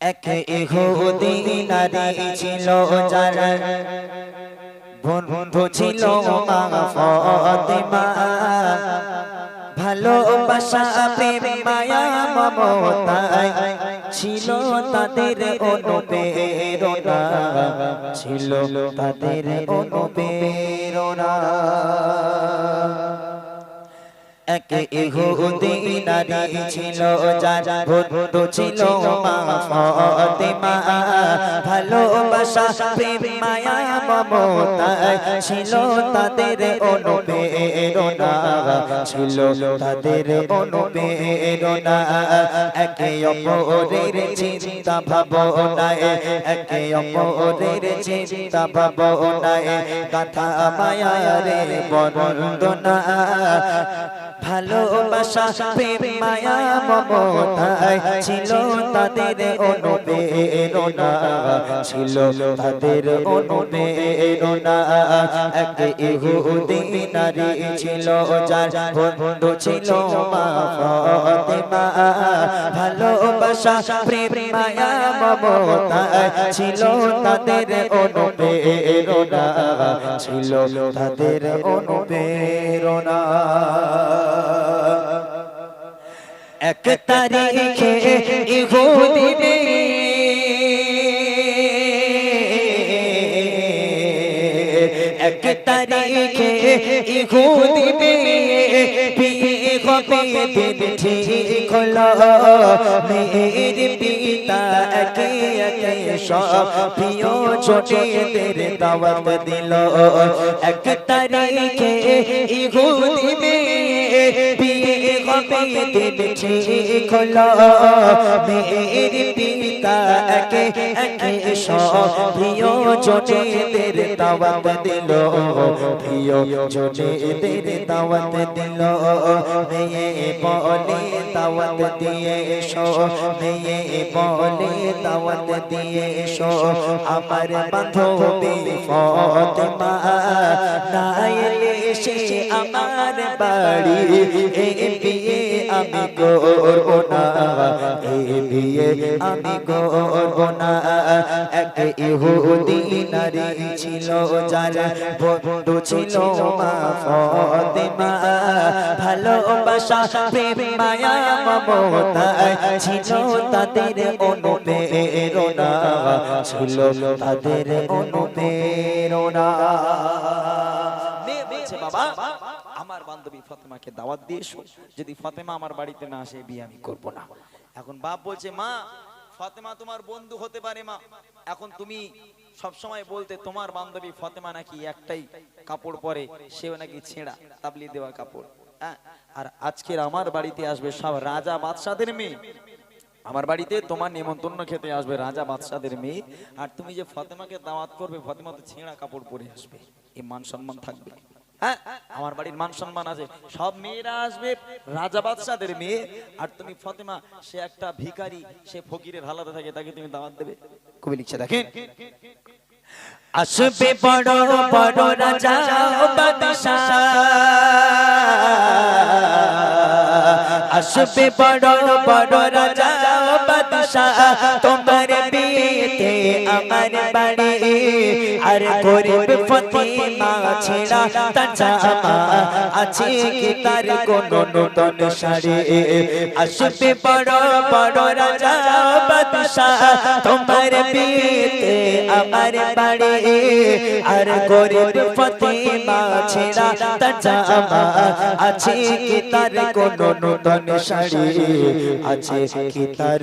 এক ইহুদি নারী ছিল যার বন্ধু ছিল মা ফাতেমা। ভালোবাসা প্রেম মায়া মমতায় ছিল তাদের অনুপ্রেরণা। ছিল তাদের অনুপ্রেরণা। এক ইহুদি নারী ছিল, যার বন্ধু ছিল মা ফাতেমা। ভালোবাসা, প্রেম, মায়া, মমতায় ছিল তাদের অনুপ্রেরণা। ছিল তাদের অনুপ্রেরণা। একে অপরের চিন্তা ভাবনায়, একে অপরের চিন্তা ভাবনায় কথা মায়া রে বরন্দনা ভালোবাসা প্রেম মায়া মমতায় ছিল তাদের অনুপ্রেরণা ছিল তাদের অনুপ্রেরণা। এক ইহুদি নারী ছিল যার বন্ধু ছিল মা ফাতেমা। ভালোবাসা প্রেম মায়া মমতায় ছিল তাদের অনুপ্রেরণা। ছিল তাদের অনুপ্রেরণা। এক তারিখে ইহুদি এক তারিখে ইহুদি বিয়ে দিন ঠিক হলো। মেয়ের পিতা একে একে সব প্রিয় ছোটেদের দাওয়াত দিল। এক তারিখে ইহুদি হলো মেয়ের পিতা একে একে সব প্রিয় ছোটেদের দাওয়াত দিল। প্রিয় ছোটেদের দাওয়াত দিল। মেয়ে বলে দাওয়াত দিয়ে এসো। মেয়ে বলে দাওয়াত দিয়ে এসো। আমার বান্ধবী ফতেমা না এলে সে আমার বাড়ি। এ বিয়ে আমি করব না। এ বিয়ে আমি করব না। এক ইহুদি নারী ছিল যার বন্ধু ছিল মা ফতেমা। ভালোবাসা প্রেম মায়া মমতায় ছিল তাদের অনুপ্রেরণা। ছিল তাদের অনুপ্রেরণা। বাবা, আমার বান্ধবী ফাতেমাকে দাওয়াত দিয়ে এসো। যদি ফাতেমা আমার বাড়িতে না আসে, বিয়ে আমি করব না। এখন বাপ বলছে, মা, ফাতেমা তোমার বন্ধু হতে পারে, মা। এখন তুমি সব সময় বলতে, তোমার বান্ধবী ফাতেমা নাকি একটাই কাপড় পরে, সেও নাকি ছেঁড়া, তাবলি দেওয়া কাপড়। হ্যাঁ আর আজকের আমার বাড়িতে আসবে সব রাজা বাদশাদের মেয়ে। আমার বাড়িতে তোমার নিমন্ত্রণ খেতে আসবে রাজা বাদশাদের মেয়ে। আর তুমি যে ফাতেমাকে দাওয়াত করবে, ফাতেমা তো ছেঁড়া কাপড় পরে আসবে। এই মান সম্মান থাকবে। আমার বাড়ির মান সম্মান আছে। সব মেয়েরা আসবে, রাজা বাদশাদের মেয়ে, আর তুমি ফাতেমা, সে একটা ভিখারি, সে ফকিরের হালাতে থাকে, তাকে তুমি দাওয়াত দেবে। কবি লিখছে, দেখেন। আসবে বড় বড় রাজা বাদশাহ। আসবে বড় বড় রাজা বাদশাহ তোমার বিয়েতে আমার বাড়ি। আর গরিব ফতিমা ছেড়া তার জামা আছে কি তার কোন নতুন শাড়ি? আসবে বড় বড় রাজা বাদশাহ তোমার বিয়েতে আমার বাড়ি। আর গরিব ফতিমা ছেড়া তার জামা আছে কি তার কোন নতুন শাড়ি? আছে কি তার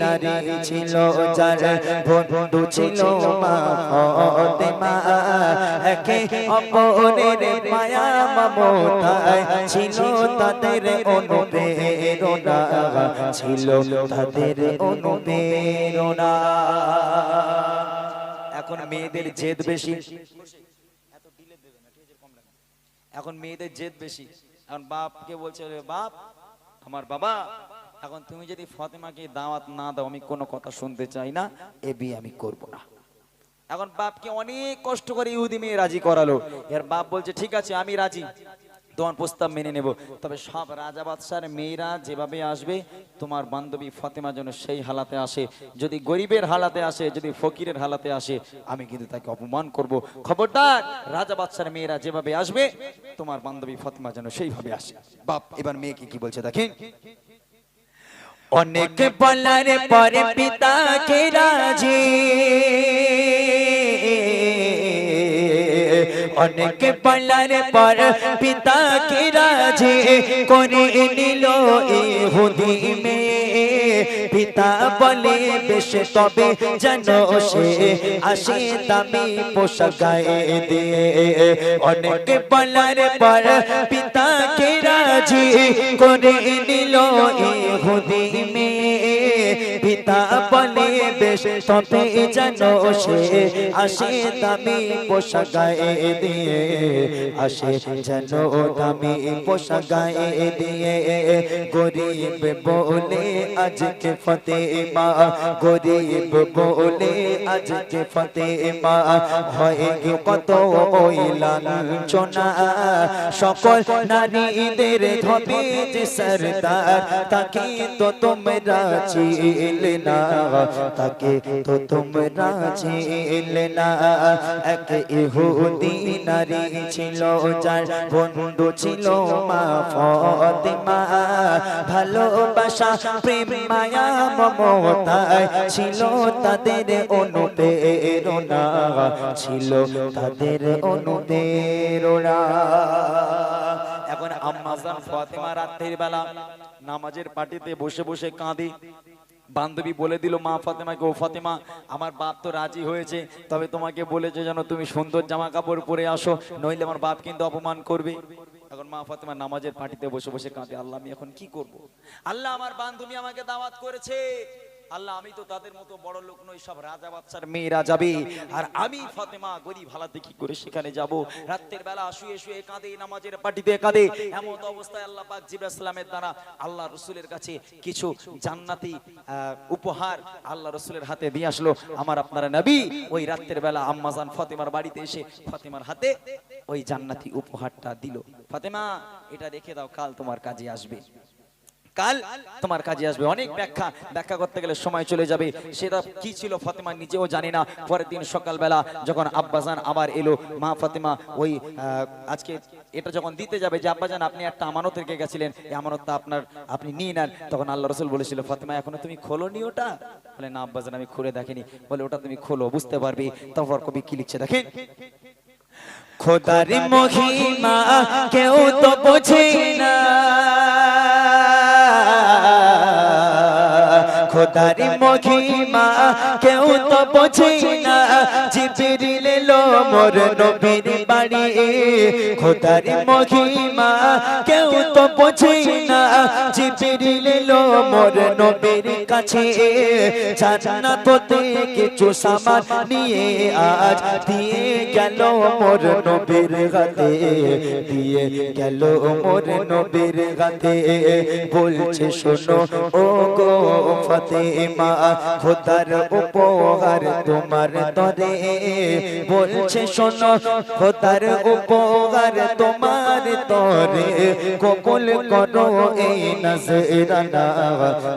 নারী ছিল যার বন্ধু ছিল মা ফতেমা একে অপরের মায়া মমতায় ছিল তাদের অনুপ্রেরণা ছিল তাদের অনুপ্রেরণা। এখন মেয়েদের জেদ বেশি। এখন মেয়েদের জেদ বেশি। এখন বাপকে বলছে "ওরে বাপ আমার বাবা এখন তুমি যদি ফতেমাকে দাওয়াত না দাও, আমি কোনো কথা শুনতে চাই না, এ বিয়ে আমি করব না। এখন বাপকে অনেক কষ্ট করে ইহুদি মেয়ে রাজি করালো। এর বাপ বলছে, ঠিক আছে, আমি রাজি। তোমার প্রস্তাব মেনে নেব। তবে সব রাজা বাদশার মেয়েরা যেভাবে আসবে, তোমার বান্ধবী ফাতেমা যেন সেই হালাতে আসে। যদি গরিবের হালাতে আসে, যদি ফকিরের হালাতে আসে, আমি কিন্তু তাকে অপমান করব। খবরদার, রাজা বাদশার মেয়েরা যেভাবে আসবে, তোমার বান্ধবী ফাতেমা যেন সেইভাবে আসে। বাপ, এবার মেয়েকে কি বলছে দেখেন? অনেক বলার পরে পিতা কে রাজি। অনেক বলার পর পিতা কে রাজি করে নিল ইহুদি মেয়ে। পিতা বলে, বেশ, তবে যেন সে আসে দামি পোশাক গায়ে দিয়ে। অনেক বলার পর পিতা কে রাজি করে নিল ইহুদি মেয়ে। পিতা বলে বেশ তবে যেন সে আসে দামি পোশাক গায়ে দিয়ে, আসে যেন দামি পোশাক গায়ে দিয়ে। গরিব বলে, আজকে ফতেমা। গরিব বলে, আজকে ফতেমা। হয় গে কত ওই লাঞ্ছনা। সকল নারীদের ধবে যে সরদার, তাকে তো তোমরা না তাকে তো তোমরা না এক ইহুদি নারী ছিল, যার বন্ধু ছিল মা ভালোবাসা, প্রেম, মায়া ছিল তাদের অনুপ্রেরণা। ছিল তাদের অনুপ্রেরণা। এখন আম্মাজান রাত্রির বেলা নামাজের পার্টিতে বসে বসে কাঁদে। বান্ধবী বলে দিল, মা ফাতেমাকে, ও ফাতেমা, আমার বাপ তো রাজি হয়েছে। তবে তোমাকে বলেছে যেন তুমি সুন্দর জামা কাপড় পরে আসো, নইলে আমার বাপ কিন্তু অপমান করবে। এখন মা ফাতেমা নামাজের পার্টিতে বসে বসে কাঁদে, আল্লাহ, আমি এখন কি করব? আল্লাহ, আমার বান্ধবী আমাকে দাওয়াত করেছে। আল্লাহ, আমি তো তাদের মতো বড় লোক নই, সব রাজা বাচ্চার মেয়েরা যাবে। আর আমি ফাতেমা গরিব হালাতে কি করে সেখানে যাব? রাতের বেলা শুয়ে শুয়ে কাঁদে, নামাজের পার্টিতে কাঁদে। এমন অবস্থায় আল্লাহ পাক জিব্রাইল ইসলামের দ্বারা আল্লাহ রসুলের কাছে কিছু জান্নাতি উপহার আল্লাহ রসুলের হাতে দিয়ে আসলো। আমার আপনারা নবী, ওই রাতের বেলা আম্মাজান ফাতেমার বাড়িতে এসে ফাতেমার হাতে ওই জান্নাতি উপহারটা দিল। ফাতেমা, এটা রেখে দাও, কাল তোমার কাজে আসবে। কাল তোমার কাজে আসবে। অনেক ব্যাখ্যা। ব্যাখ্যা করতে গেলে সময় চলে যাবে। সেটা কি ছিল ফাতেমা নিজেও জানি না। পরের দিন সকালবেলা যখন আব্বাজান আবার এলো, মা ফাতেমা ওই আজকে এটা যখন দিতে যাবে যে, আব্বাজান, আপনি একটা আমানত রেখে গেছিলেন? এই আমানতটা আপনার, আপনি নিয়ে নেন। তখন আল্লাহ রসুল বলেছিল, ফাতেমা, এখনও তুমি খোলোনি ওটা? বলে, না আব্বাজান, আমি খুলে দেখিনি। বলে, ওটা তুমি খোলো, বুঝতে পারবি। তারপর কবি কি লিখছে দেখেন খোদার মহিমা, কেউ তো বোঝে না। খোদার মহিমা, কেউ তো বোঝে না, জিবরিল এলো মোর নবীর বাড়ি। খোদার মহিমা, কেউ তো বোঝে না, জিবরিল এলো মোর নবীর কাছে। জান্নাত থেকে কিছু সামান নিয়ে আজ দিয়ে গেল মোর নবীর হাতে। দিয়ে গেল মোর নবীর হাতে। বলছে, শোনো ও গো ফাতেমা খোদার উপহার তোমার তরে। বলছে, শোনো, খোদার উপহার তোমার তরে। কবুল করো এই নজরানা,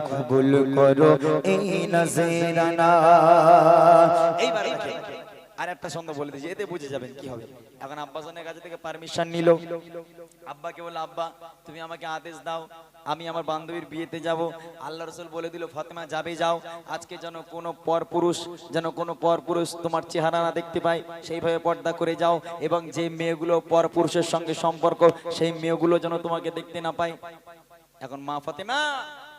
কবুল করো এই নজরানা। এইবার। আর একটা সন্দেহ বলে দিয়েছি এতে বুঝে যাবেন কি হবে। এখন আব্বাসানের কাছে থেকে পারমিশন নিল। আব্বাকে বলল আব্বা তুমি আমাকে আদেশ দাও আমি আমার বান্ধবীর বিয়েতে যাব। আল্লাহ রসুল বলে দিল ফাতেমা যাবে যাও। আজকে যেন কোনো পর পুরুষ যেন কোনো পর পুরুষ তোমার চেহারা না দেখতে পায় সেইভাবে পর্দা করে যাও এবং যে মেয়েগুলো পর পুরুষের সঙ্গে সম্পর্ক সেই মেয়েগুলো যেন তোমাকে দেখতে না পায়। এখন মা ফাতেমা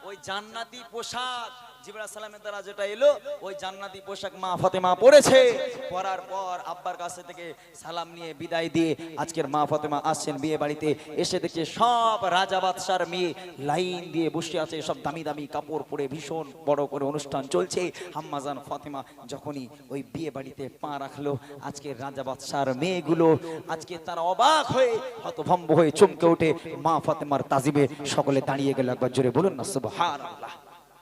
ওই জান্নাতি পোশাক আজকের ভীষণ বড় করে অনুষ্ঠান চলছে। হাম্মাজান ফাতেমা যখনই ওই বিয়ে বাড়িতে পা রাখল, আজকে রাজা বাদশার মেয়েগুলো আজকে তারা অবাক হয়ে, হতভম্ব হয়ে চমকে ওঠে মা ফাতেমার তাজিবে সকলে দাঁড়িয়ে গেল। একবার জোরে বলুন না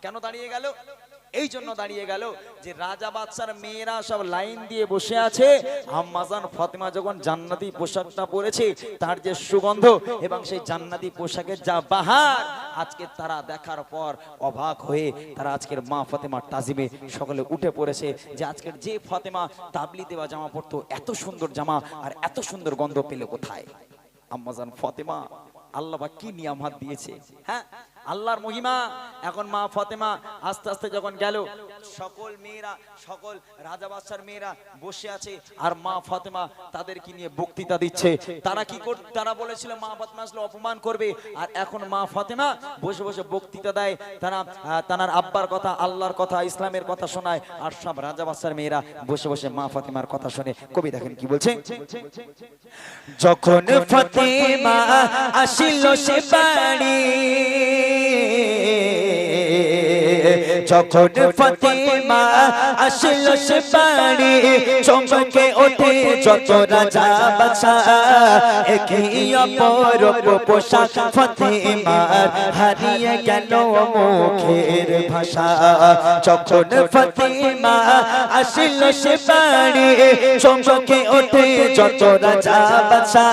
কেন দাঁড়িয়ে গেল? এই জন্য দাঁড়িয়ে গেল যে রাজা বাদশার মেয়েরা সব লাইন দিয়ে বসে আছে। আম্মাজান ফাতেমা যখন জান্নাতি পোশাকটা পরেছে, তার যে সুগন্ধ এবং সেই জান্নাতি পোশাকের যা বাহার, আজকে তারা দেখার পর অবাক হয়ে তারা আজকের মা ফাতেমার তাজিমে সকলে উঠে পড়েছে যে আজকের যে ফাতেমা তাবলি দেওয়া জামা পরতো, এত সুন্দর জামা আর এত সুন্দর গন্ধ পেলে কোথায়? আম্মাজান ফাতেমা, আল্লাহ বা কি নিয়ামত দিয়েছে হ্যাঁ? আল্লাহর মহিমা এখন মা ফাতেমা আস্তে আস্তে যখন গেল সকল মেয়েরা সকল রাজা মেয়েরা বসে আছে আর মা ফাতেমা তাদেরকে নিয়ে বক্তৃতা দিচ্ছে। তারা কি কর তারা বলেছিল মা ফাতেমা আসলে অপমান করবে। আর এখন মা ফাতেমা বসে বসে বক্তৃতা দেয়। তারা তানার আব্বার কথা আল্লাহর কথা ইসলামের কথা শোনায়। আর সব রাজা মেয়েরা বসে বসে মা ফাতেমার কথা শুনে। কবি দেখেন কি বলছে? যখন ফতেমা আসিল সে বাড়ি যখন ফতেমা আসিল সে বাড়ি চমকে ওঠে যত রাজা বাদশা। একই অপরূপ পোশাক ফতেমার হারিয়ে গেল মুখের ভাষা। যখন ফতেমা আসিল সে বাড়ি চমকে ওঠে যত রাজা বাদশা।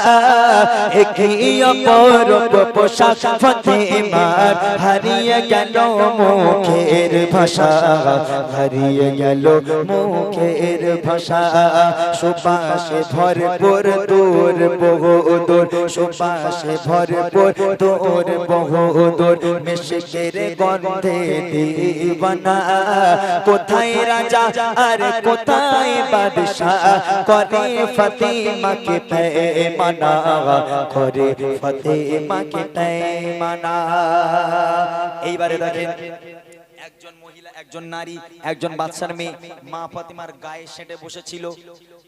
একই অপরূপ পোশাক ফতেমার হারিয়ে গেল মুখের ভাষা, হারিয়ে গেল মুখের ভাষা। সুবাসে ভরপুর দূর, বহুদূর। সুবাসে ভরপুর দূর, বহুদূর। মিশকের গন্ধে দিবানা। কোথায় রাজা আর কোথায় বাদশাহ করে ফতেমাকে পেমানা করে ফতেমাকে পেমানা এইবারে দেখেন একজন মহিলা, একজন নারী, একজন বাচ্চার মেয়ে মা ফাতিমার গায়ে সেটে বসেছিল।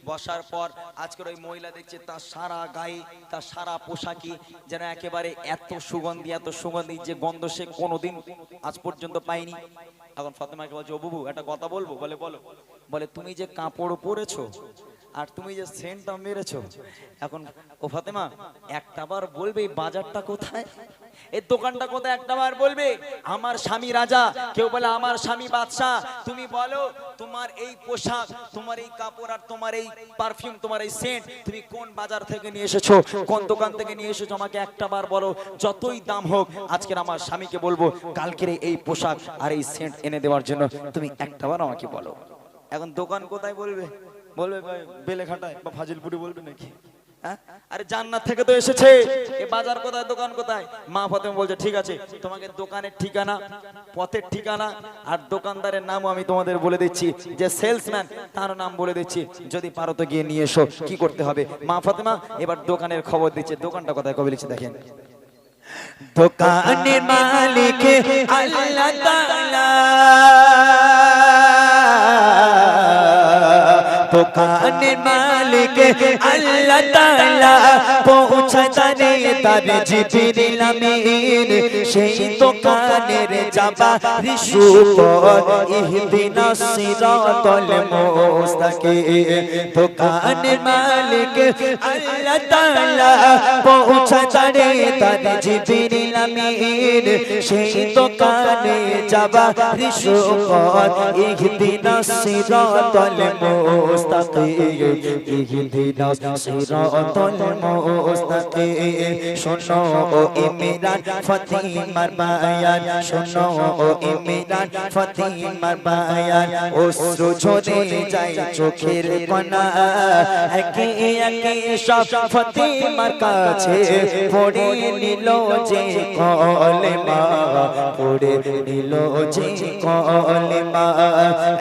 বসার পর আজকের ওই মহিলা দেখছে তার সারা গায়ে, তার সারা পোশাকি যেন একেবারে এত সুগন্ধি এত সুগন্ধি যে গন্ধ সে কোনোদিন আজ পর্যন্ত পায়নি। এখন ফাতেমাকে বলছে, ও বুবু, একটা কথা বলব? বলে, বলো। বলে, তুমি যে কাপড় পরেছো আর তুমি যে সেন্টটা মেরেছো, এখন ও ফাতেমা একটাবার বলবে বাজারটা কোথায়? এই দোকানটা কোথায় একটাবার বলবে, আমার স্বামী রাজা। কেউ বলে, আমার স্বামী বাদশাহ। তুমি বলো, তোমার এই পোশাক, তোমার এই কাপড় আর তোমার এই পারফিউম তোমার এই সেন্ট, তুমি কোন বাজার থেকে নিয়ে এসেছ? কোন দোকান থেকে নিয়ে এসেছ? আমাকে একটাবার বলো, যতই দাম হোক, আজকের আমার স্বামীকে বলব, কালকের এই পোশাক আর এই সেন্ট এনে দেওয়ার জন্য তুমি একটাবার আমাকে বলো। এখন দোকান কোথায় বলবে? বলবে বেলেঘাটায় বা ফাজিলপুরি বলবে নাকি? হ্যাঁ? আরে জান্নাত থেকে তো এসেছে। এ বাজার কোথায়, দোকান কোথায়? মা ফাতেমা বলছে, ঠিক আছে, তোমাকে দোকানের ঠিকানা, পথের ঠিকানা আর দোকানদারের নামও আমি তোমাদের বলে দিচ্ছি, যে সেলসম্যান, তার নাম বলে দিচ্ছি। যদি পারো তো গিয়ে নিয়ে এসো, কি করতে হবে? মা ফাতেমা এবার দোকানের খবর দিচ্ছে। দোকানটা কোথায় কবে লিখছে দেখেন। দোকানের মালিক আল্লাহ তাআলা। দোকানের মালিক আল্লাহ তাআলা পৌঁছা তারে জিবরিল আমিন। সেই দোকানের যাবা রিসুপর ইহদিনা সিরাতাল মুস্তাকিম। দোকানের মালিক আল্লাহ তাআলা পৌঁছা তার জিবরিল আমিন সেই দোকানে যাবা রিসুপর ইহদিনা সিরাতাল মুস্তাকিম। ইহদিনা সিরাতাল মুস্তাকিম। শোনো ও ইমরান ফতিমার বায়ান। শোনো ও ইমরান ফতিমার বায়ান। অশ্রু ঝরে যায় চোখের কণা একে একে সব ফতিমার কাছে পড়ে নিল যে কলেমা পড়ে নিল যে কলেমা।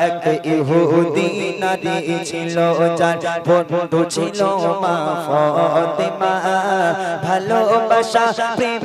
এক ইহুদি নারী ছিল, যার বন্ধু ছিল মা ভালোবাসা, প্রেম